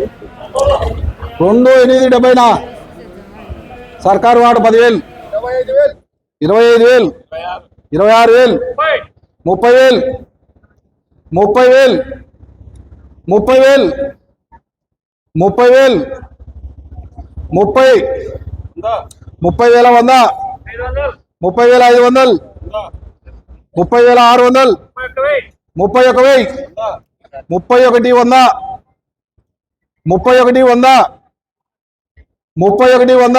రెండు ఎనిమిది డెబ్బైనా. సర్కారు వాడు పదివేలు. ఇరవై ఐదు వేలు. ఇరవై ఆరు వేలు. ముప్పై వేలు. ముప్పై వేలు. ముప్పై వేలు. ముప్పై వేలు. ముప్పై. ముప్పై వేల వంద. ముప్పై వేల ఐదు వందలు. ముప్పై వేల ఆరు వందలు. ముప్పై ఒక వెయ్యి ముప్పై ఒకటి వంద. ముప్పై ఒకటి వంద ముప్పై ఒకటి వంద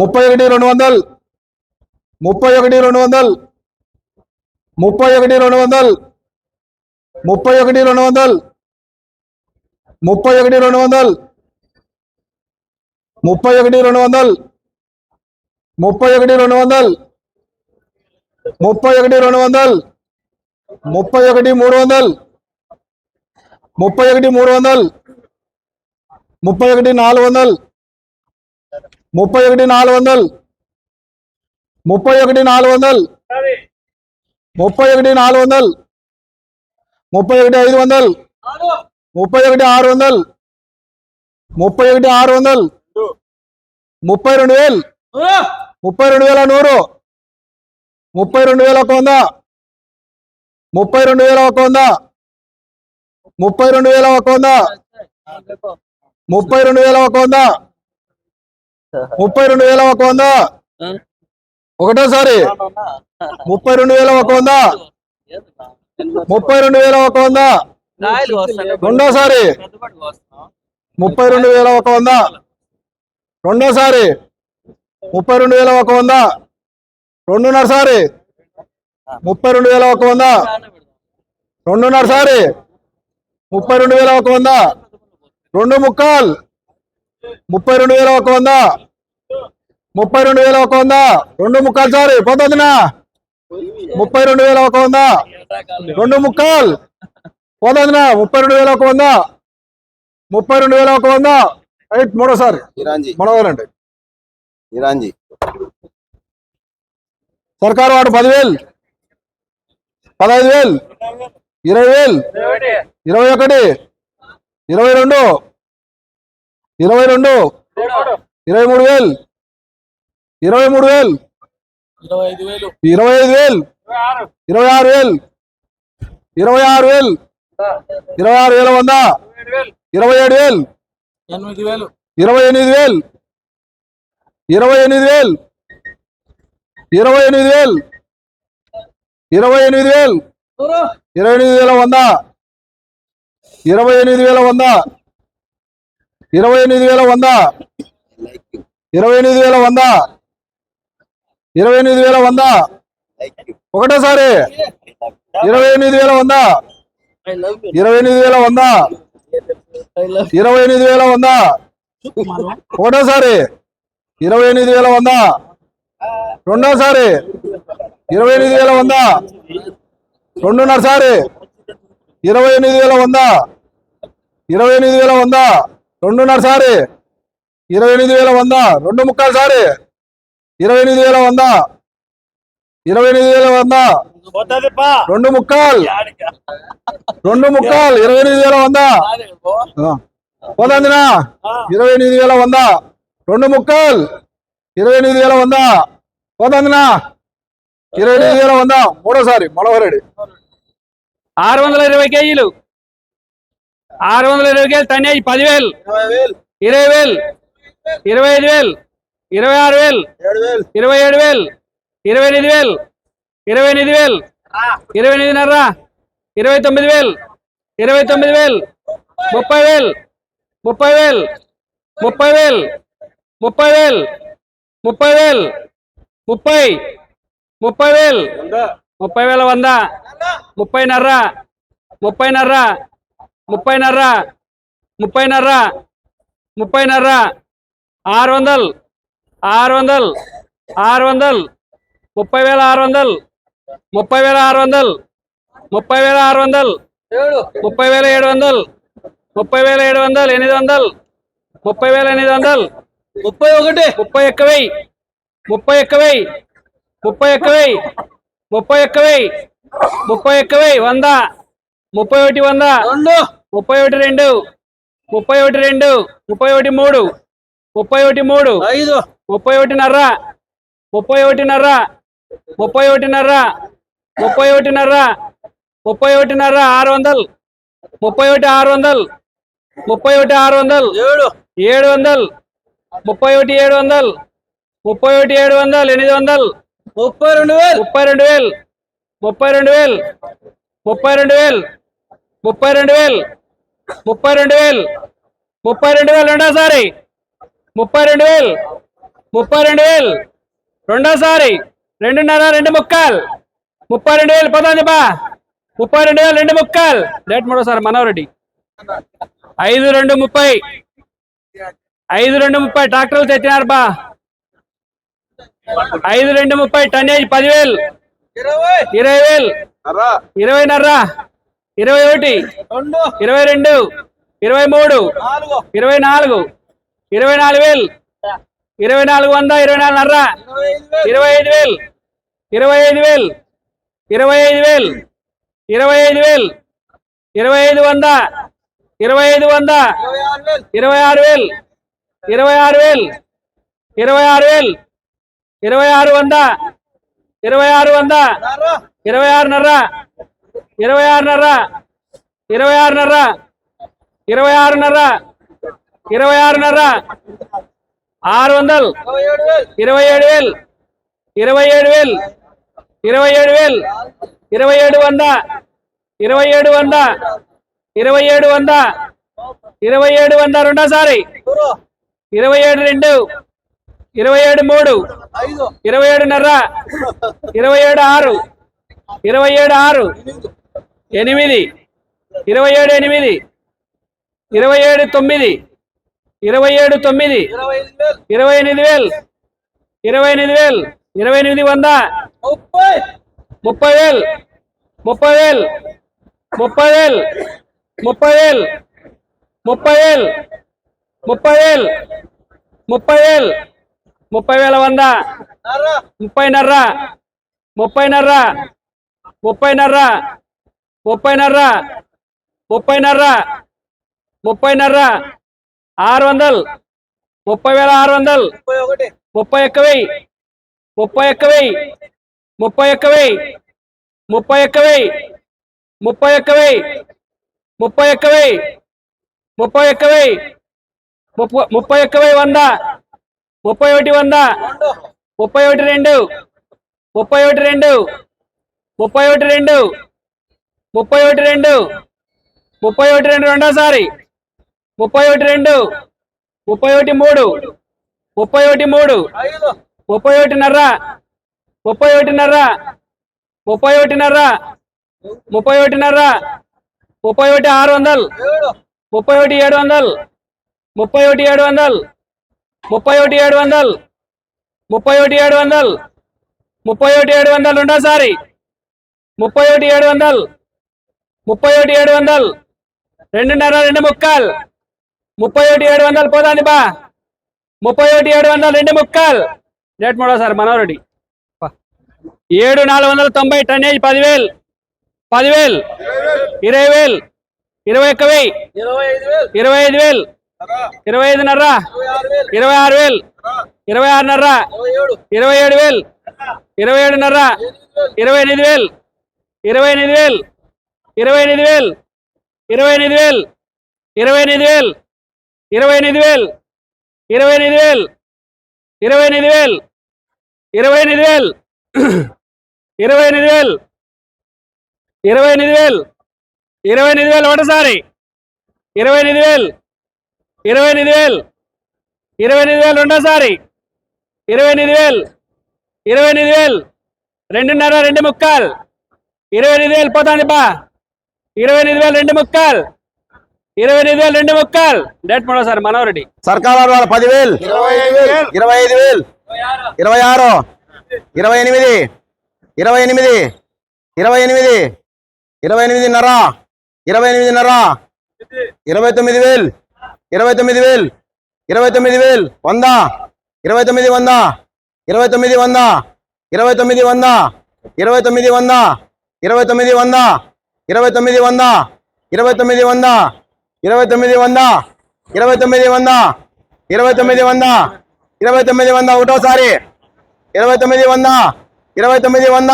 ముప్పై ఒకటి రెండు వందలు ముప్పై ఒకటి రెండు వందలు ముప్పై ఒకటి రెండు వందలు ముప్పై ఒకటి రెండు వందలు ముప్పై ఒకటి రెండు వందలు ముప్పై ఒకటి రెండు వందలు ముప్పై ఒకటి రెండు వందలు ముప్పై ఒకటి రెండు వందలు ముప్పై ఒకటి మూడు వందలు ముప్పై ఒకటి మూడు వందలు. ముప్పై ఒకటి నాలుగు వందలు. ముప్పై ఒకటి నాలుగు వందలు. ముప్పై ఒకటి నాలుగు వందలు. ముప్పై ఒకటి నాలుగు వందలు. ముప్పై ఒకటి ఐదు వందలు. ముప్పై ఒకటి ఆరు వందలు. ముప్పై ఒకటి ఆరు వందలు. ముప్పై రెండు వేలు. ముప్పై రెండు వేల నూరు. ముప్పై రెండు వేల ఒక వంద. ముప్పై రెండు వేల ఒక వంద. ముప్పై రెండు వేల ఒక వంద. ముప్పై రెండు వేల ఒక వంద. ముప్పై రెండు వేల ఒక వంద. ఒకటోసారి. ముప్పై రెండు వేల ఒక వంద. ముప్పై రెండు వేల ఒక వంద. రెండోసారి. ముప్పై రెండు వేల ఒక వంద. రెండోసారి. ముప్పై రెండు వేల ఒక వంద. రెండున్నర సారి ముప్పై రెండు వేల ఒక వంద. రెండున్నర సారి ముప్పై రెండు వేల ఒక వంద. రెండు ముక్కాల్. ముప్పై రెండు వేల ఒక వంద. ముప్పై రెండు వేల ఒక వంద. రెండు ముక్కాలు సారి పోతుందినా. ముప్పై రెండు వేల ఒక వంద. రెండు ముక్కాల్. పోతుందినా ముప్పై రెండు వేల ఒక వంద. ముప్పై రెండు వేల ఒక వంద. రైట్ మూడోసారి ఇరాంజీ సర్కారు వాడు పదివేలు. పదహైదు వేలు. ఇరవై వేలు ఇరవై ఒకటి ఇరవై రెండు ఇరవై రెండు ఇరవై మూడు వేలు ఇరవై మూడు వేలు ఇరవై ఐదు వేలు ఇరవై ఆరు వేలు ఇరవై ఆరు వేలు ఇరవై ఆరు వేల వంద ఇరవై ఏడు వేలు ఎనిమిది వేలు ఇరవై ఎనిమిది వేలు ఇరవై ఎనిమిది వేలు ఇరవై ఎనిమిది వేలు ఇరవై ఎనిమిది వేలు ఇరవై ఎనిమిది వేల వంద ఇరవై ఎనిమిది వేల వంద ఇరవై ఎనిమిది వేల వంద ఇరవై ఎనిమిది వేల వంద ఇరవై ఎనిమిది వేల వంద ఒకటోసారి ఇరవై ఎనిమిది వేల వంద ఇరవై ఎనిమిది వేల వంద ఇరవై ఎనిమిది వేల వంద ఒకటోసారి ఇరవై ఎనిమిది వేల వంద రెండోసారి ఇరవై ఎనిమిది వేల వంద రెండున్నర సారి. ఇరవై ఎనిమిది వేల వంద. ఇరవై ఎనిమిది వేల వంద. రెండున్నర సారి. ఇరవై ఎనిమిది వేల వంద. రెండు ముక్కలు సారి. ఇరవై ఎనిమిది వేల వంద. ఇరవై ఎనిమిది వేల వంద. రెండు ముక్కలు. రెండు ముక్కలు. ఇరవై ఎనిమిది వేల వంద. పోదందినా ఇరవై ఎనిమిది వేల వంద. రెండు ముక్కలు. ఇరవై ఎనిమిది వేల వంద. పోదందినా ఇరవై ఎనిమిది వేల వంద మూడోసారి మనోహరెడ్డి. ఆరు వందల ఇరవై కేజీలు. ఆరు వందల ఇరవై కేజీలు తన్నేసి పదివేలు. ఇరవై వేలు ఇరవై ఐదు వేలు ఇరవై ఆరు వేలు ఇరవై ఏడు వేలు ఇరవై ఎనిమిది వేలు ఇరవై ఎనిమిది వేలు ఇరవై ఎనిమిదిన్నర ఇరవై తొమ్మిది వేలు ఇరవై తొమ్మిది వేలు ముప్పై వేలు ముప్పై వేలు ముప్పై వేలు ముప్పై వేలు ముప్పై వేలు ముప్పై. ముప్పై వేలు. ముప్పై వేల వంద. ముప్పై నర్ర ముప్పై నర్ర ముప్పై నర్ర ముప్పై నర్ర ముప్పై నర్ర ఆరు వందలు. ఆరు వందలు. ఆరు వందలు. ముప్పై వేల ఆరు వందలు. ముప్పై వేల ఆరు వందలు. ముప్పై వేల ఆరు వందలు. ముప్పై వేల ఏడు వందలు. ముప్పై వేల ఏడు వందలు. ఎనిమిది వందలు. ముప్పై వేల ఎనిమిది వందలు. ముప్పై ఒకటి. ముప్పై ఒక్క వెయ్యి. ముప్పై ఒక్క వెయ్యి. ముప్పై ఒక్క వెయ్యి ముప్పై ఒక్క వెయ్యి ముప్పై ఒక్క వెయ్యి వంద ముప్పై ఒకటి వంద ముప్పై ఒకటి రెండు ముప్పై ఒకటి రెండు ముప్పై ఒకటి మూడు ముప్పై ఒకటి మూడు ఐదు ముప్పై ఒకటిన్నర ముప్పై ఒకటిన్నర ముప్పై ఒకటిన్నర ముప్పై ఒకటిన్నర ముప్పై ఒకటిన్నర ఆరు వందలు ముప్పై ఒకటి ఆరు వందలు ముప్పై ఒకటి ఆరు వందలు ఏడు ఏడు వందలు ముప్పై ఒకటి ఏడు వందలు ముప్పై ఒకటి ఏడు వందలు ఎనిమిది వందలు ముప్పై రెండు వేలు ముప్పై రెండు వేలు ముప్పై రెండు వేలు ముప్పై రెండు వేలు ముప్పై రెండు వేలు ముప్పై రెండు వేలు ముప్పై రెండు వేలు రెండోసారి ముప్పై రెండు వేలు ముప్పై రెండు వేలు రెండోసారి రెండున్నర రెండు ముక్కలు ముప్పై రెండు వేలు పదండి బా ముప్పై రెండు వేలు రెండు ముక్కలు డేట్ మూడోసారి మనోరెడ్డి ఐదు రెండు ముప్పై ఐదు రెండు ముప్పై ట్రాక్టర్లు తెచ్చినారు బా ఐదు రెండు ముప్పై టన్నేజ్ పదివేలు. ఇరవై ఇరవై వేలు ఇరవైన్నర ఇరవై ఒకటి. ఇరవై రెండు. ఇరవై మూడు. నాలుగు. ఇరవై నాలుగు. ఇరవై నాలుగు వేలు ఇరవై నాలుగు వంద ఇరవై ఇరవై ఐదు వేలు ఇరవై ఐదు వేలు ఇరవై ఐదు వేలు ఇరవై ఐదు వేలు ఇరవై ఐదు వేలు ఇరవై ఐదు వంద. ఇరవై ఐదు వంద. ఇరవై ఆరు వేలు ఇరవై ఆరు వేలు ఇరవై ఆరు వేలు ఇరవై ఆరు వంద ఇరవై ఆరు వంద ఇరవై ఆరున్నర ఇరవై ఆరున్నర ఇరవై ఆరున్నర ఇరవై ఆరున్నర ఇరవై ఆరున్నర ఆరు వందలు ఇరవై ఏడు వేలు ఇరవై ఏడు వేలు ఇరవై ఏడు వేలు ఇరవై ఏడు వంద ఇరవై ఏడు వంద ఇరవై ఏడు వంద ఇరవై ఏడు వంద రెండోసారి ఇరవై ఏడు రెండు ఇరవై ఏడు మూడు ఇరవై ఏడున్నర ఇరవై ఏడు ఆరు ఇరవై ఏడు ఆరు ఎనిమిది ఇరవై ఏడు ఎనిమిది ఇరవై ఏడు తొమ్మిది ఇరవై ఏడు తొమ్మిది ఇరవై ఎనిమిది వేలు ఇరవై ఎనిమిది వేలు ఇరవై ఎనిమిది వంద ముప్పై. ముప్పై వేలు ముప్పై వేలు ముప్పై వేలు ముప్పై వేలు ముప్పై వేలు ముప్పై వేలు ముప్పై వేలు ముప్పై వేల వంద. ముప్పైన్నర. ముప్పైన్నర. ముప్పైన్నర. ముప్పైన్నర. ముప్పైన్నర. ముప్పైన్నర. ఆరు వందలు. ముప్పై వేల ఆరు వందలు. ముప్పై ఒకటి ముప్పై ఒక్క వెయ్యి ముప్పై ఒక్క వెయ్యి. ముప్పై ఒక్క వెయ్యి. ముప్పై ఒక్క వెయ్యి. ముప్పై ఒక్క వెయ్యి. ముప్పై ఒక్క వెయ్యి. ముప్పై ఒక్క వెయ్యి. ముప్పై ముప్పై ఒక్క వెయ్యి వంద. ముప్పై ఒకటి వంద ముప్పై ఒకటి రెండు ముప్పై ఒకటి రెండు ముప్పై ఒకటి రెండు ముప్పై ఒకటి రెండు ముప్పై ఒకటి రెండు రెండోసారి ముప్పై ఒకటి రెండు ముప్పై ఒకటి మూడు ముప్పై ఒకటి మూడు ముప్పై ఒకటిన్నర ముప్పై ఒకటిన్నర ముప్పై ఒకటిన్నర ముప్పై ఒకటిన్నర ముప్పై ఒకటి ఆరు వందలు ముప్పై ఒకటి ఏడు వందలు ముప్పై ఒకటి ఏడు వందలు ముప్పై ఒకటి ఏడు వందలు. ముప్పై ఒకటి ఏడు వందలు. ముప్పై ఒకటి ఏడు వందలు రెండోసారి ముప్పై ఒకటి ఏడు వందలు. ముప్పై ఒకటి ఏడు వందలు. రెండున్నర రెండు ముక్కలు. ముప్పై ఒకటి ఏడు వందలు పోదాండి బా. ముప్పై ఒకటి ఏడు వందలు రెండు ముక్కలు. రేట్ మూడోసారి మనోరెడ్డి ఏడు నాలుగు వందల తొంభై టన్నేజ్ పదివేలు. పదివేలు. ఇరవై వేలు. ఇరవై ఒక్క వెయ్యి. ఇరవై ఐదు వేలు. ఇరవై ఐదున్నర ఇరవై ఆరు వేలు ఇరవై ఆరున్నర ఇరవై ఏడు వేలు ఇరవై ఏడున్నర ఇరవై ఎనిమిది వేలు ఇరవై ఎనిమిది వేలు ఇరవై ఎనిమిది వేలు ఇరవై ఎనిమిది వేలు ఇరవై ఎనిమిది వేలు ఇరవై ఎనిమిది వేలు ఇరవై ఎనిమిది వేలు ఇరవై ఎనిమిది వేలు ఇరవై ఎనిమిది వేలు ఇరవై ఎనిమిది వేలు ఇరవై ఎనిమిది వేలు ఇరవై ఎనిమిది వేలు ఒకటోసారి ఇరవై ఎనిమిది వేలు ఇరవై ఎనిమిది వేలు. ఇరవై ఎనిమిది వేలు రెండోసారి. ఇరవై ఎనిమిది వేలు. ఇరవై ఎనిమిది వేలు. రెండున్నర రెండు ముక్కలు. ఇరవై ఎనిమిది వేలు పోతాంది బా. ఇరవై ఎనిమిది వేలు రెండు ముక్కలు. ఇరవై ఎనిమిది వేలు రెండు ముక్కలు. డేట్ మూడోసారి మనోరెడ్డి సర్కార్ వాళ్ళ పదివేలు ఇరవై ఐదు వేలు. ఇరవై ఆరు. ఇరవై ఎనిమిది. ఇరవై ఎనిమిది. ఇరవై ఎనిమిది. ఇరవై ఎనిమిదిన్నర. ఇరవై ఎనిమిదిన్నర. ఇరవై తొమ్మిది వేలు. ఇరవై తొమ్మిది వేలు ఇరవై తొమ్మిది వేలు వంద ఇరవై తొమ్మిది వంద ఇరవై తొమ్మిది వంద ఇరవై తొమ్మిది వంద ఇరవై తొమ్మిది వంద ఇరవై తొమ్మిది వంద ఇరవై తొమ్మిది వంద ఇరవై తొమ్మిది వంద ఇరవై తొమ్మిది వంద ఇరవై తొమ్మిది వంద ఇరవై తొమ్మిది వంద ఇరవై తొమ్మిది వంద ఒకటోసారి ఇరవై తొమ్మిది వంద ఇరవై తొమ్మిది వంద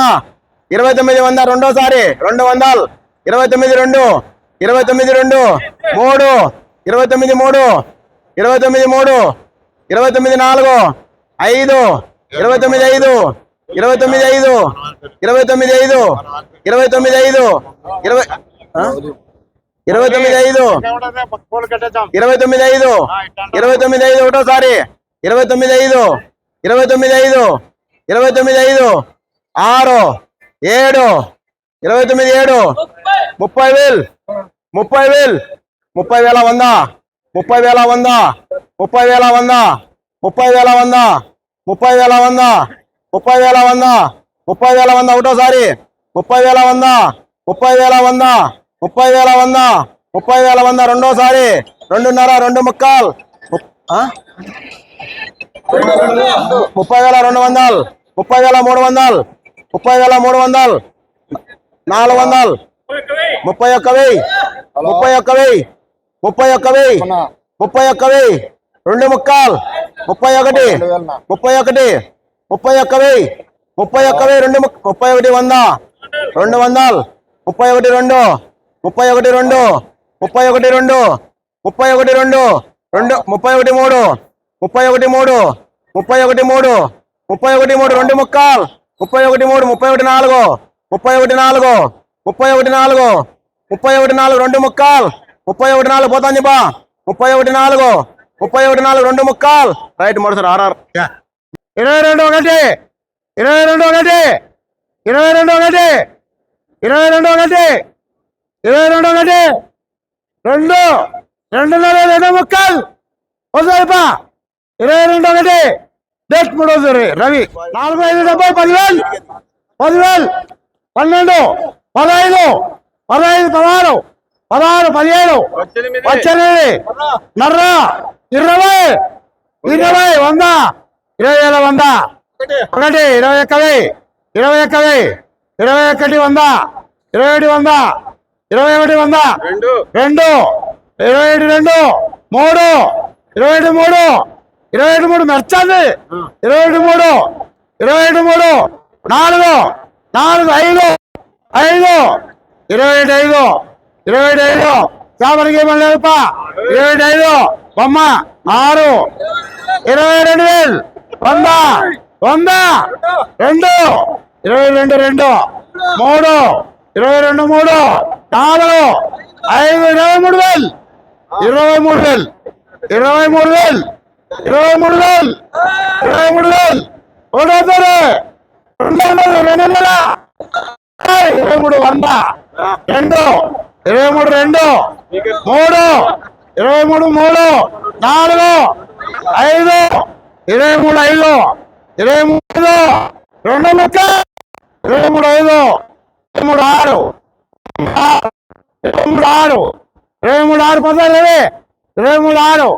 ఇరవై తొమ్మిది వంద రెండోసారి రెండు వందలు ఇరవై తొమ్మిది రెండు ఇరవై తొమ్మిది రెండు మూడు ఇరవై తొమ్మిది మూడు ఇరవై తొమ్మిది మూడు ఇరవై తొమ్మిది నాలుగు ఐదు ఇరవై తొమ్మిది ఐదు ఇరవై తొమ్మిది ఐదు ఇరవై తొమ్మిది ఐదు ఇరవై తొమ్మిది ఐదు ఇరవై ఇరవై తొమ్మిది ఐదు ఇరవై తొమ్మిది ఐదు ఇరవై తొమ్మిది ఐదు ఒకటోసారి ఇరవై తొమ్మిది ఐదు ఇరవై తొమ్మిది ఐదు ఇరవై తొమ్మిది ఐదు ఆరు ఏడు ఇరవై తొమ్మిది ఏడు ముప్పై వేలు ముప్పై వేలు ముప్పై వేల వంద ముప్పై వేల వంద ముప్పై వేల వంద ముప్పై వేల వంద ముప్పై వేల వంద ముప్పై వేల వంద ముప్పై వేల వంద ఒకటోసారి ముప్పై వేల వంద ముప్పై వేల వంద ముప్పై వేల వంద ముప్పై వేల వంద రెండోసారి రెండున్నర రెండు ముక్కలు ముప్పై వేల రెండు వందలు ముప్పై వేల మూడు వందలు ముప్పై వేల మూడు వందలు నాలుగు వందలు ముప్పై ఒక్క వెయ్యి ముప్పై ఒక్క వెయ్యి ముప్పై ఒక్క వెయ్యి ముప్పై ఒక్క వెయ్యి రెండు ముక్కాలు ముప్పై ఒకటి ముప్పై ఒకటి ముప్పై ఒక్క వెయ్యి ముప్పై ఒక్క వెయ్యి రెండు ముప్పై ఒకటి వంద రెండు వందలు ముప్పై ఒకటి రెండు ముప్పై ఒకటి రెండు ముప్పై ఒకటి రెండు ముప్పై ఒకటి రెండు రెండు ముప్పై ఒకటి మూడు ముప్పై ఒకటి మూడు ముప్పై ఒకటి మూడు ముప్పై ఒకటి మూడు రెండు ముక్కాలు ముప్పై ఒకటి మూడు ముప్పై ఒకటి నాలుగు ముప్పై ఒకటి నాలుగు ముప్పై ఒకటి నాలుగు ముప్పై ఒకటి నాలుగు రెండు ముక్కాలు ముప్పై ఒకటి నాలుగు పోతాంది బా ముప్పై ఒకటి నాలుగు. ముప్పై ఒకటి నాలుగు రెండు ముక్కాలు. రైట్ మరోసారి ఆర్ఆర్. ఇరవై రెండు ఒకటి. ఇరవై రెండు ఒకటి. ఇరవై రెండు ఒకటి. ఇరవై రెండు ఒకటి. ఇరవై రెండు ఒకటి. రెండు. రెండున్నర రెండు ముక్కలు. వస్తాయిపా ఇరవై రెండు ఒకటి. డేట్ మూడోసారి. రవి. నాలుగు ఐదు డెబ్బై పదివేలు. పదివేలు. పన్నెండు. పదహైదు. పదహైదు పదహారు. పదహారు పదిహేడు పద్దెనిమిది. నర్ర ఇరవై ఇరవై వంద ఇరవై వేల వంద. ఒకటి. ఇరవై వెయ్యి ఇరవై వెయ్యి ఇరవై ఒకటి వంద ఇరవై ఒకటి వంద ఇరవై ఒకటి వంద రెండు. ఇరవై ఒకటి రెండు మూడు ఇరవై ఒకటి మూడు ఇరవై ఒకటి మూడు మెర్చాలి ఇరవై ఒకటి మూడు ఇరవై ఒకటి మూడు నాలుగు నాలుగు ఐదు ఐదు ఇరవై ఒకటి ఐదు ఇరవై ఒకటి ఐదు చాపరికి ఏమని లేదుపా ఇరవై ఒకటి ఐదు బొమ్మ ఆరు ఇరవై రెండు వేలు వంద వంద రెండు ఇరవై రెండు రెండు మూడు ఇరవై రెండు మూడు నాలుగు ఐదు ఇరవై మూడు వేలు ఇరవై మూడు వేలు ఇరవై మూడు వేలు ఇరవై మూడు వేలు ఇరవై మూడు వేలు ఒకటో తారీఖు రెండు వందలు రెండు వందల ఇరవై మూడు వంద రెండు ఇరవై మూడు రెండు మూడు ఇరవై మూడు మూడు నాలుగు ఐదు ఇరవై మూడు ఐదు ఇరవై మూడు రెండు ముక్క ఇరవై మూడు ఐదు ఇరవై మూడు ఆరు ఇరవై మూడు ఆరు ఇరవై మూడు ఆరు పదాలు ఇరవై మూడు ఆరు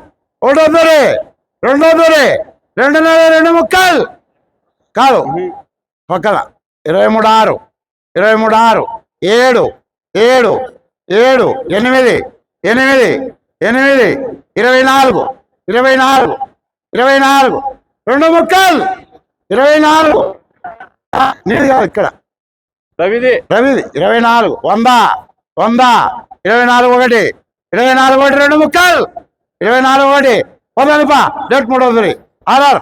ఒకటో తొలి రెండో తొలి రెండున్నర రెండు ముక్కలు కాదు పక్కన ఇరవై మూడు ఆరు ఇరవై మూడు ఆరు ఏడు ఏడు ఏడు ఎనిమిది ఎనిమిది ఎనిమిది ఇరవై నాలుగు ఇరవై నాలుగు ఇరవై నాలుగు రెండు ముక్కలు ఇరవై నాలుగు. నీది కాదు ఇక్కడ. రవిది. రవిది ఇరవై నాలుగు వంద వంద ఇరవై నాలుగు ఒకటి ఇరవై నాలుగు ఒకటి రెండు ముక్కలు ఇరవై నాలుగు ఒకటి పదనిపా డేట్ మూడవ ఆర్ఆర్